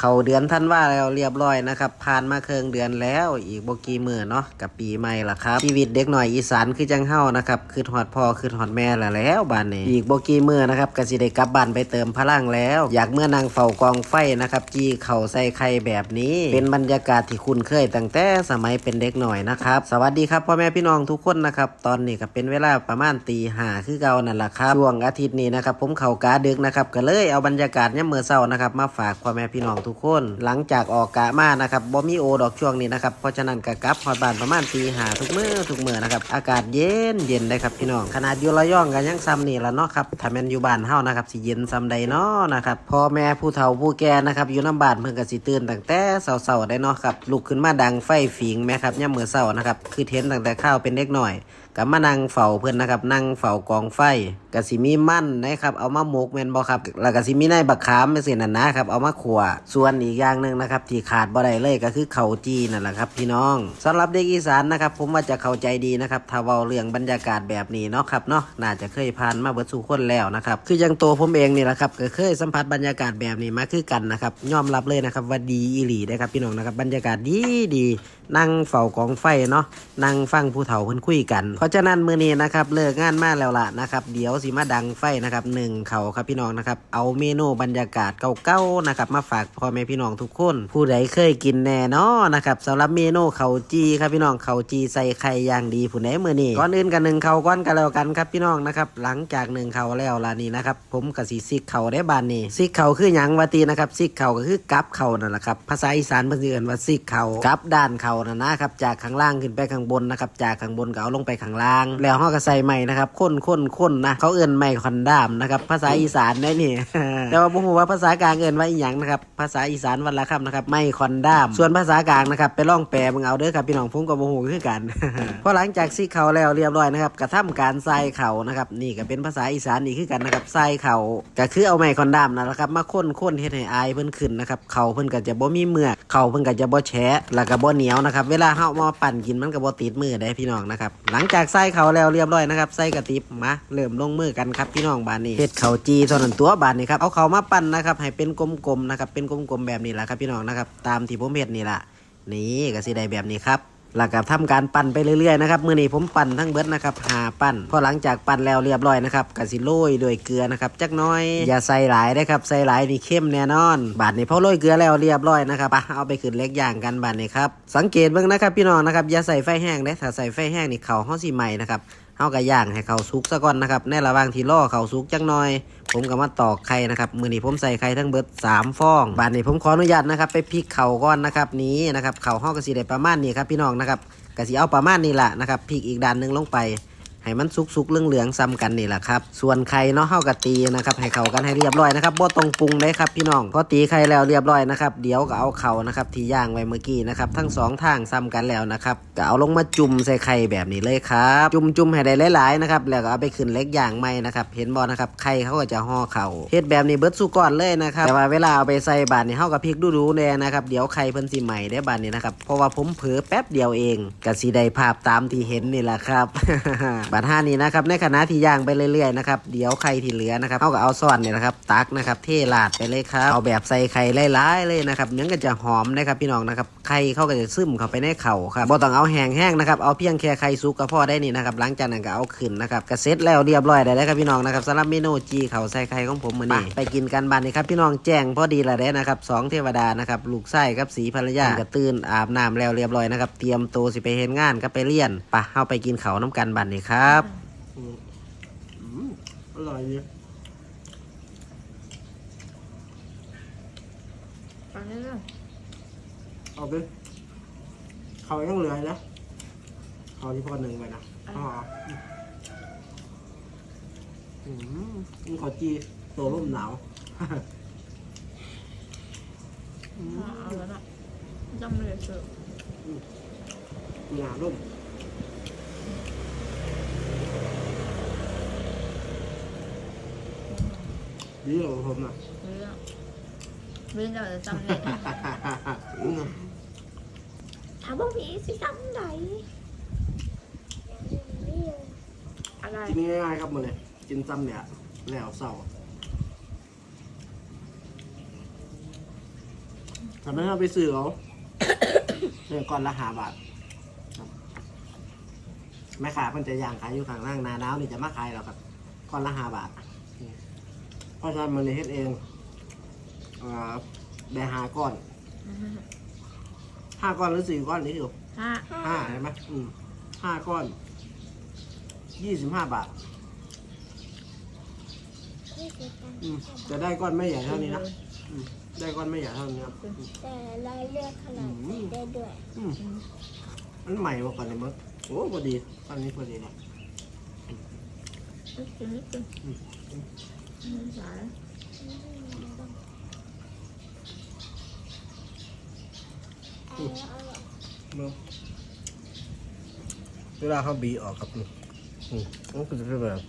เขาเดือนท่านว่าแล้วเรียบร้อยนะครับ ผ่านมาเคืองเดือนแล้วอีกบกีมือเนาะกับปีใหม่ละครับ ชีวิตเด็กหน่อยอีสานคือจังเฮานะครับคือหอดพ่อคือหอดแม่ละแล้วบ้านนี้ อีกบกีมือนะครับก็สิได้กลับบ้านไปเติมพลังแล้ว อยากเมื่อนางเฝ้ากองไฟนะครับจี้เข่าใส่ไข่แบบนี้ เป็นบรรยากาศที่คุ้นเคยตั้งแต่สมัยเป็นเด็กหน่อยนะครับ สวัสดีครับพ่อแม่พี่น้องทุกคนนะครับตอนนี้ก็เป็นเวลาประมาณตีห้าคือเก่านั่นแหละครับช่วงอาทิตย์นี้นะครับผมเข่ากาดึกนะครับก็เลยเอาบรรยากาศเนี่ยามมื่อเช้านะครับมาฝากพ่อแม่พี่น้องทุกคน หลังจากออกกะมานะครับบ่มีโอดอกช่วงนี้นะครับเพราะฉะนั้นก็กลับฮอดบ้านประมาณตีหาทุกมือทุกมือนะครับอากาศเย็นเย็นได้ครับพี่น้องขนาดอยู่ระยองกันยังซ้ำนี่ละเนาะครับถ้าแม่นอยู่บ้านเฮานะครับสิเย็นซ้ำใดเนาะนะครับพ่อแม่ผู้เฒ่าผู้แก่นะครับอยู่น้ำบ้านเพิ่นก็สิตื่นตั้งแต่เช้าๆได้เนาะครับลุกขึ้นมาดังไฟฝิงแม่ครับยามมื้อเช้านะครับคือเห็นตั้งแต่ข้าวเป็นเด็กหน่อย ก็มานั่งเฝ้าเพื่อนนะครับ นั่งเฝ้ากองไฟก็สิมีมั่นนะครับ เอามาหมกแมนบ่ครับแล้วก็สิมีในบักขามเป็นสินั่นนะครับ เอามาขัวส่วนอีกอย่างหนึ่งนะครับ ที่ขาดบ่ได้เลยก็คือเข่าจีนั่นแหละครับ พี่น้องสำหรับเด็กอีสานนะครับ ผมว่าจะเข้าใจดีนะครับถ้าเว้าเรื่องบรรยากาศแบบนี้เนาะครับเนาะน่าจะเคยผ่านมาเบิดสู่คนแล้วนะครับคือยังตัวผมเองนี่แหละครับก็เคยสัมผัสบรรยากาศแบบนี้มาคือกันนะครับยอมรับเลยนะครับว่าดีอีหลีนะครับพี่น้องนะครับบรรยากาศดีดีนั่งเฝ้ากองไฟเนาะนั่งฟังผู้เฒ่าเพิ่นคุยกันพราะฉะนั้นมือนี้นะครับเลิกงานมาแล้วล่ะนะครับเดี๋ยวสิมาดังไฟนะครับหนึ่งเขาครับพี่น้องนะครับเอาเมนูบรรยากาศเก่าๆนะครับมาฝากพ่อแม่พี่น้องทุกคน ผู้ใดเคยกินแน่นอนะครับสำหรับเมนูเขาจีครับพี่น้องเขาจีใส่ไข่อย่างดีผู้ใดมือนี้ก่อนอื่นกันหนึ่งเขาก้อนกันแล้วกันครับพี่น้องนะครับหลังจากหนึ่งเขาแล้วล่ะนี่นะครับผมกับสีซิกเขาได้บานนี้ซิกเขาคือหยังวาตีนะครับซิกเขาก็คือกับเขานั่นแหละครับภาษาอีสานเพิ่นเอิ้นว่าซิกเขากับด้านเขานั่นนะครับจากข้างล่างขึ้นไปข้างบนนะครับจากข้างบนก็เอาลงไปข้างล่าง แล้วเฮาก็ใส่ไม้นะครับข้นข้นข้นนะเขาเอิ้นไม้คอนดามนะครับภาษาอีสานได้นี่ แต่ว่าบ่ฮู้ว่าภาษากลางเอิ้นว่าอีหยังนะครับภาษาอีสานวันละคำนะครับไม้คอนดาม ส่วนภาษากลางนะครับไปล่องแปลมึงเอาเด้อครับพี่น้องผมก็บ่ฮู้คือกันพอหลังจากซิกเขาแล้วเรียบร้อยนะครับกระทำการใส่เขานะครับนี่ก็เป็นภาษาอีสานนี่คือกันนะครับใส่เขาก็คือเอาไม้คอนดามนะครับมาข้นข้นเฮ็ดให้อายเพิ่นขึ้นนะครับเขาเพิ่นก็จะบ่มีเมือกเขาเพิ่นก็จะบ่แฉะแล้วก็บ่เหนียวนะครับเวลาเฮามาปั่นกินมันก็บ่ติดมือได้พี่น้องนะครับหลังจากใส่เขาแล้วเรียบร้อยนะครับใส่กระติบมาเริ่มลงมือกันครับพี่น้องบานนี้เฮ็ดเขาจีเท่านั้นตัวบานนี้ครับเอาเขามาปั่นนะครับให้เป็นกลมๆนะครับเป็นกลมๆแบบนี้แหละครับพี่น้องนะครับตามที่ผมเฮ็ดนี่ล่ะนี่ก็สิได้แบบนี้ครับ แล้วก็ทำการปั่นไปเรื่อยๆนะครับมือนี้ผมปั่นทั้งเบิดนะครับหาปั่นพอหลังจากปั่นแล้วเรียบร้อยนะครับกสิโรยด้วยเกลือนะครับจักน้อยอย่าใส่หลายนะครับใส่หลายนี่เข้มแน่นอน บาดนี้พอโรยเกลือแล้วเรียบร้อยนะครับปะเอาไปขึ้นเล็กอย่างกันบาดนี้ครับสังเกตเบ้างนะครับพี่น้องนะครับอย่าใส่ไฟแห้งเด้ถ้าใส่ไฟแห้งนี่เขาห้องสีใหม่นะครับ เฮาก็ย่างให้เขาสุกซะก่อนนะครับในระหว่างที่ล่อเขาสุกจังหน่อย ผมก็มาตอกไข่นะครับมือนี้ผมใส่ไข่ทั้งเบิด3ฟองบานนี้ผมขออนุญาตนะครับไปพลิกเข่าก่อนนะครับนี้นะครับเข่าห้อกระสีได้ประมาณนี้ครับพี่น้องนะครับกระสีเอาประมาณนี้แหละนะครับพลิกอีกด้านหนึงลงไป ให้มันสุกๆเหลืองๆซ้ำกันนี่แหละครับ ส่วนไข่เนาะเฮากะตีนะครับ ให้เข้ากันให้เรียบร้อยนะครับบ่ต้องปรุงเลยครับพี่น้องพอตีไข่แล้วเรียบร้อยนะครับเดี๋ยวก็เอาเข่านะครับที่ย่างไว้เมื่อกี้นะครับทั้งสองทางซ้ำกันแล้วนะครับก็เอาลงมาจุ่มใส่ไข่แบบนี้เลยครับจุ่มๆให้ได้หลายๆนะครับแล้วก็เอาไปขึ้นเล็กอย่างใหม่นะครับเห็นบ่นะครับไข่เขาก็จะห่อเข่าเฮ็ดแบบนี้เบิดสุก่อนเลยนะครับแต่ว่าเวลาเอาไปใส่บาดนี่เฮากับพริกดูๆแน่นะครับเดี๋ยวไข่เพิ่นสิใหม่ได้บาดนี้นะครับเพราะว่าผมเผลอแป๊บเดียวเองก็สิได้ภาพตามที่เห็นนี่แหละครับบาดห้านี้นะครับ ในขณะที่ย่างไปเรื่อยๆนะครับ เดี๋ยวไข่ที่เหลือนะครับเอาก็เอาซ่อนเนี่ยนะครับ ตักนะครับ เทลาดไปเลยครับ เอาแบบใส่ไข่หลายๆเลยนะครับเนื้อก็จะหอมนะครับพี่น้องนะครับไข่เขาก็จะซึมเข้าไปในเข่าครับบ่ต้องเอาแห้งแห้งนะครับ เอาเพียงแค่ไข่สุกก็พอได้นี่นะครับ หลังจากนั้นก็เอาขึ้นนะครับก็เสร็จแล้วเรียบร้อยได้แล้วครับพี่น้องนะครับสำหรับเมนูจีเขาใส่ไข่ของผมมื้อนี้ไปกินกันบ้านนี้ครับพี่น้องแจ้งพอดีและได้นะครับสองเทวดานะครับลูกไส้กับสีภรรยาก็ตื่นอาบน้ำแล้วเรียบร้อยนะครับเตรียมตัวสิไปเฮ็ดงานก็ไปเรียนไปะเฮาไปกินเขาวน้ำกันบ้านนี้ครับอร่อยดีฟังเรื่องเอาไปเขายังเหลือนะเขาที่พ่อหนึ่งไปนะอ๋ออืมนี่ขอจีตัวร่มหนาวอืมเอาแล้วนะจำเลยเถอะหนาวร่ม ดีเหรอผมอะเรื่องเรื่องเราจะจำเลยอืมถามว่ามีสิจำไหนอะไรกินง่ายๆครับมันเลยกินซ้ำเนี่ยแล้วเศร้าทำไมเราไปซื้อเอาเนี่ยก้อนละห้าบาทครับแม่ค้าเพิ่นจะย่างขายอยู่ข้างล่างนาหนาวนี่จะมาขายหรอกครับก้อนละห้าบาทอืมเพ ราะฉะนั้นมันเลยเฮ็ดเองอ่าได้ห้าก้อนห้าก้อนหรือสี่ก้อนนี่อยู่ห้าห้าใช่ไหมอืมห้าก้อนยี่สิบห้าบาทนี่คือการอืมจะได้ก้อนไม่ใหญ่เท่านี้นะอืมได้ก้อนไม่ใหญ่เท่านี้ครับอืมแต่เราเลือกขนาดใส่ได้ด้วยอืมมันใหม่กว่าก่อนเลยมั้งโอ้พอดีตอนนี้พอดีนะนิดนึงนิดนึงอืมไม่ใช่เวลาเขาบีออกครับอืมอืมมันก็จะเป็นแบบ